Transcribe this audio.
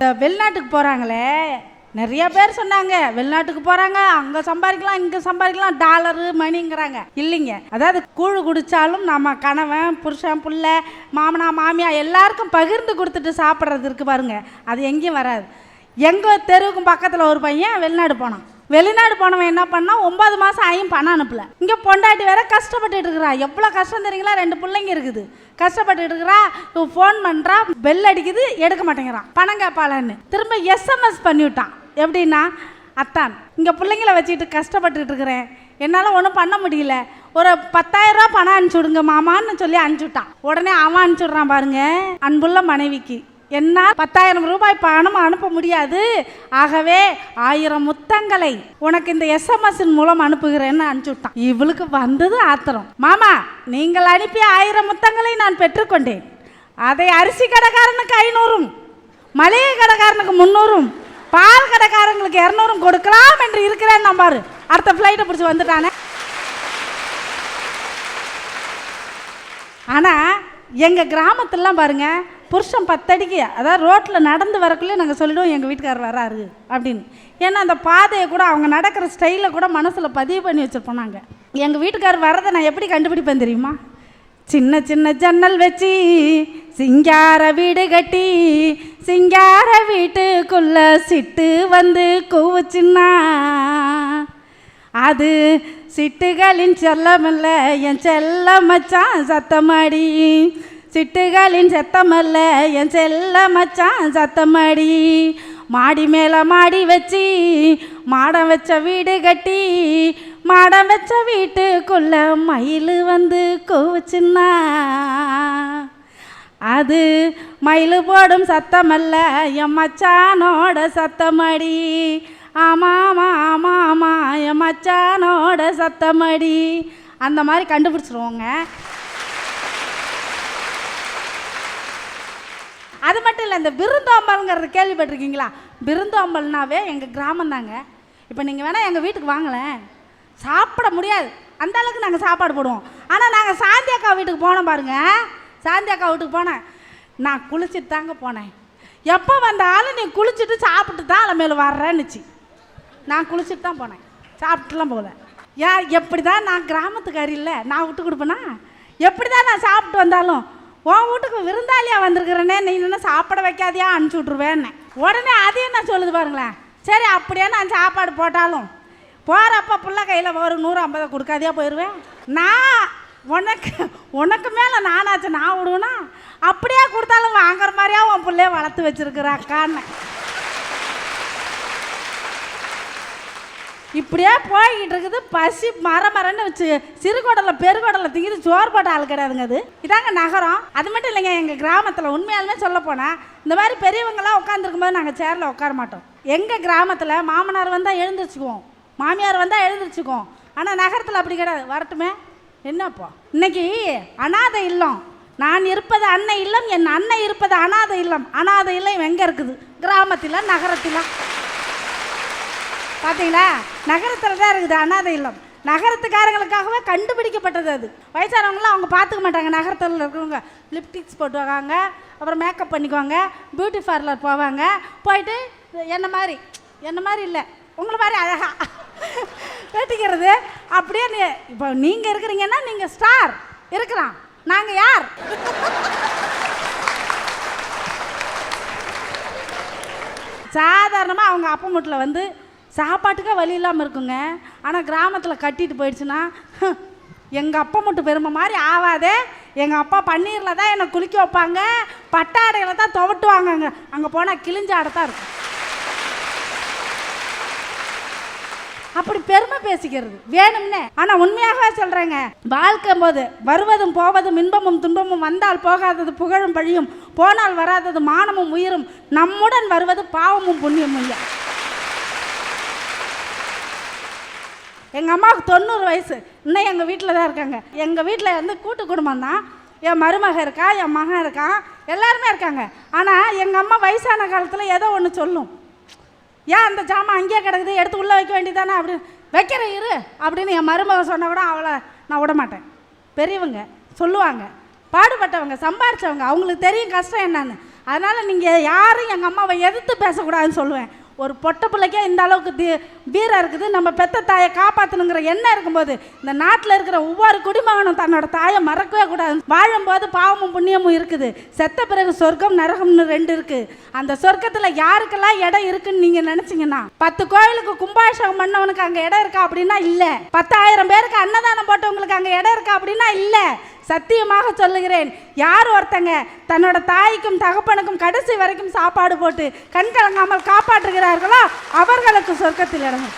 வெளிநாட்டுக்கு போகிறாங்களே நிறைய பேர் சொன்னாங்க வெளிநாட்டுக்கு போகிறாங்க அங்கே சம்பாதிக்கலாம் இங்கே சம்பாதிக்கலாம் டாலரு மணிங்கிறாங்க இல்லைங்க. அதாவது கூழு குடித்தாலும் நம்ம கணவன் புருஷன் புள்ள மாமனா மாமியா எல்லாருக்கும் பகிர்ந்து கொடுத்துட்டு சாப்பிட்றது இருக்கு பாருங்க அது எங்கேயும் வராது. எங்கள் தெருவுக்கும் பக்கத்தில் ஒரு பையன் வெளிநாடு போனான். வெளிநாடு போனவன் என்ன பண்ணான் ஒன்பது மாதம் ஆகியும் பணம் அனுப்பல. இங்கே பொண்டாட்டி வேற கஷ்டப்பட்டுட்டு இருக்கிறா. எவ்வளோ கஷ்டம் தெரியுங்களா? ரெண்டு பிள்ளைங்க இருக்குது. கஷ்டப்பட்டுட்டு இருக்கிறா. ஃபோன் பண்ணுறா பெல் அடிக்குது. எடுக்க மாட்டேங்கிறான். பணம் கேட்பாளன்னு. திரும்ப எஸ்எம்எஸ் பண்ணிவிட்டான். எப்படின்னா அத்தான் இங்கே பிள்ளைங்கள வச்சுட்டு கஷ்டப்பட்டுட்டு இருக்கிறேன். என்னால் ஒன்றும் பண்ண முடியல. ஒரு பத்தாயிரரூபா பணம் அனுப்பிச்சி விடுங்க மாமான்னு சொல்லி அனுப்பிச்சுட்டான் உடனே அவன் அனுப்பிச்சி விட்றான் பாருங்க. அன்புள்ள மனைவிக்கு. என்ன பத்தாயிரம் ரூபாய் பணம் அனுப்ப முடியாது. ஆகவே ஆயிரம் முத்தங்களை உனக்கு இந்த எஸ்எம்எஸ் மூலம் அனுப்புகிறேன்னு அனுப்பிச்சு விட்டான் இவளுக்கு வந்தது ஆத்திரம். மாமா நீங்கள் அனுப்பிய ஆயிரம் முத்தங்களை நான் பெற்றுக்கொண்டேன். அதை அரிசி கடைக்காரனுக்கு ஐநூறும் மளிகை கடைக்காரனுக்கு முந்நூறும் பால் கடைக்காரங்களுக்கு இரநூறும் கொடுக்கலாம் என்று இருக்கிறேன் நம்பாரு அடுத்த ஃப்ளைட்டை பிடிச்சி வந்துட்டானே. ஆனால் எங்கள் கிராமத்துலலாம் பாருங்கள் புருஷன் பத்தடிக்கு அதாவது ரோட்டில் நடந்து வரக்குள்ளே நாங்கள் சொல்லிவிடுவோம் எங்கள் வீட்டுக்காரர் வராரு அப்படின்னு. ஏன்னா அந்த பாதையை கூட அவங்க நடக்கிற ஸ்டைலை கூட மனசில் பதிவு பண்ணி வச்சுருப்போம் நாங்கள் எங்கள் வீட்டுக்காரர் வர்றதை நான் எப்படி கண்டுபிடிப்பேன் தெரியுமா? சின்ன சின்ன ஜன்னல் வச்சு சிங்கார வீடு கட்டி சிங்கார வீட்டுக்குள்ள சிட்டு வந்து கூவுச்சுன்னா அது சிட்டுகளின் செல்லமல்ல என் செல்ல மச்சான் சத்தமாடி சிட்டுகளின் சத்தமல்ல என் செல்ல மச்சான் சத்தமாடி. மாடி மேலே மாடி வச்சு மாடம் வச்ச வீடு கட்டி மாடம் வச்ச வீட்டுக்குள்ள மயில் வந்து கூவுச்சுன்னா. அது மயில் போடும் சத்தமல்ல என் மச்சானோட சத்தமடி. ஆமாமா ஆமாமா என் மச்சானோட சத்தமடி. அந்த மாதிரி கண்டுபிடிச்சிருவோங்க. அது மட்டும் இல்லை இந்த விருந்தோம்பல்ங்கிறது கேள்விப்பட்டிருக்கீங்களா? விருந்தோம்பல்னாவே எங்கள் கிராமம் தாங்க. இப்போ நீங்கள் வேணால் எங்கள் வீட்டுக்கு வாங்கலேன் சாப்பிட முடியாது. அந்த அளவுக்கு நாங்கள் சாப்பாடு போடுவோம். ஆனால் நாங்கள் சாந்தி அக்கா வீட்டுக்கு போனோம் பாருங்க. சாந்தி அக்கா வீட்டுக்கு போனேன். நான் குளிச்சுட்டு தாங்க போனேன். எப்போ வந்தாலும் நீ குளிச்சுட்டு சாப்பிட்டு தான் அலை மேலே வர்றேன்னுச்சு. நான் குளிச்சுட்டு தான் போனேன். சாப்பிட்டுலாம் போகல. ஏன் எப்படி தான் நான் கிராமத்துக்காரி இல்லை நான் விட்டு கொடுப்பேனா? எப்படி தான் நான் சாப்பிட்டு வந்தாலும்? உன் வீட்டுக்கு விருந்தாளியா வந்திருக்கிறேனே. நீ என்ன சாப்பிட வைக்காதியா அனுப்பிச்சி விட்ருவேன்னு உடனே அதையும் என்ன சொல்லுது பாருங்களேன். சரி அப்படியே நான் சாப்பாடு போட்டாலும் போகிறப்ப பிள்ளை கையில் ஒரு நூறு ஐம்பது கொடுக்காதியா போயிடுவேன் நான் உனக்கு உனக்கு மேலே நானாச்சு நான் விடுவேனா? அப்படியே கொடுத்தாலும் வாங்குற மாதிரியா உன் பிள்ளைய வளர்த்து வச்சிருக்கிறாக்கான்னு இப்படியே போய்கிட்டு இருக்குது. பசி மர மரன்னு வச்சு சிறுகுடலை பெருகுடலை திங்கிது சோறு போட்ட ஆள் கிடையாதுங்க அது. இதாங்க நகரம். அது மட்டும் இல்லைங்க எங்கள் கிராமத்தில் உண்மையாலுமே சொல்ல போனால் இந்த மாதிரி பெரியவங்களாம் உட்காந்துருக்கும் போது நாங்கள் சேரில் உட்கார மாட்டோம். எங்கள் கிராமத்தில் மாமனார் வந்தால் எழுந்திரிச்சுக்குவோம். மாமியார் வந்தால் எழுந்திரிச்சுக்குவோம். ஆனால் நகரத்தில் அப்படி கிடையாது. வரட்டுமே. என்னப்போ? இன்னைக்கு அனாதை இல்லம். நான் இருப்பது அன்னை இல்லம் என் அன்னை இருப்பது அனாதை இல்லம். அனாதை இல்லம் எங்கே இருக்குது? கிராமத்தில் நகரத்தில். பார்த்தீங்களா நகரத்தில் தான் இருக்குது அனாதை இல்லம். நகரத்துக்காரங்களுக்காகவே கண்டுபிடிக்கப்பட்டது அது. வயசானவங்களாம் அவங்க பார்த்துக்க மாட்டாங்க. நகரத்தில் இருக்கிறவங்க லிப்டிக்ஸ் போட்டுவாங்க அப்புறம் மேக்கப் பண்ணிக்குவாங்க பியூட்டி பார்லர் போவாங்க. போயிட்டு என்ன மாதிரி என்ன மாதிரி இல்லை. உங்களை மாதிரி அழகா வெட்டிக்கிறது அப்படியே நீ இப்போ நீங்கள் இருக்கிறீங்கன்னா நீங்கள் ஸ்டார் இருக்கலாம். நாங்கள் யார்? சாதாரணமாக அவங்க அப்பா வீட்டில் வந்து சாப்பாட்டுக்கே வழி இல்லாமல் இருக்குங்க. ஆனால் கிராமத்தில் கட்டிட்டு போயிடுச்சுன்னா எங்கள் அப்பா மட்டும் பெருமை மாதிரி ஆகாதே எங்கள் அப்பா பன்னீரில் தான் என்னை குளிக்க வைப்பாங்க. பட்டாடையில் தான் துவட்டுவாங்கங்க. அங்கே போனால் கிழிஞ்ச ஆடை தான் இருக்கும். அப்படி பெருமை பேசிக்கிறது. வேணும்னே. ஆனால் உண்மையாகவே சொல்கிறேங்க வாழ்க்கை போது வருவதும் போவதும் இன்பமும் துன்பமும் வந்தால் போகாதது புகழும் பழியும். போனால் வராதது மானமும் உயிரும். நம்முடன் வருவது பாவமும் புண்ணியமும் ஐயா. எங்கள் அம்மாவுக்கு தொண்ணூறு வயசு. இன்னும் எங்கள் வீட்டில் தான் இருக்காங்க. எங்கள் வீட்டில் வந்து கூட்டு குடும்பம் தான். என் மருமக இருக்கா என் மகன் இருக்கான் எல்லாருமே இருக்காங்க. ஆனால் எங்கள் அம்மா வயசான காலத்தில் ஏதோ ஒன்று சொல்லும். ஏன் அந்த ஜாமான் அங்கேயே கிடக்குது? எடுத்து உள்ளே வைக்க வேண்டியதானே? அப்படின்னு வைக்கிற இரு அப்படின்னு என் மருமக சொன்னால் கூட அவளை நான் விட மாட்டேன். பெரியவங்க சொல்லுவாங்க. பாடுபட்டவங்க சம்பாரிச்சவங்க அவங்களுக்கு தெரியும் கஷ்டம் என்னன்னு. அதனால் நீங்கள் யாரும் எங்கள் அம்மாவை எதிர்த்து பேசக்கூடாதுன்னு சொல்லுவேன். ஒரு பொட்டை பிள்ளைக்கே இந்த அளவுக்கு தி வீரம் இருக்குது. நம்ம பெத்த தாயை காப்பாற்றணுங்கிற எண்ணம் இருக்கும்போது இந்த நாட்டில் இருக்கிற ஒவ்வொரு குடிமகனும் தன்னோட தாயை மறக்கவே கூடாது. வாழும்போது பாவமும் புண்ணியமும் இருக்குது. செத்த பிறகு சொர்க்கம் நரகம்னு ரெண்டு இருக்குது அந்த சொர்க்கத்தில் யாருக்கெல்லாம் இடம் இருக்குன்னு நீங்கள் நினச்சிங்கன்னா பத்து கோவிலுக்கு கும்பாபிஷேகம் பண்ணவனுக்கு அங்கே இடம் இருக்கா அப்படின்னா இல்லை. பத்தாயிரம் பேருக்கு அன்னதானம் போட்டவங்களுக்கு அங்கே இடம் இருக்கா அப்படின்னா இல்லை. சத்தியமாக சொல்லுகிறேன். யார் ஒருத்தங்க தன்னோட தாய்க்கும் தகப்பனுக்கும் கடைசி வரைக்கும் சாப்பாடு போட்டு கண் கலங்காமல் காப்பாற்றுகிறார்களோ அவர்களுக்கு சொர்க்கத்தில் இடம்.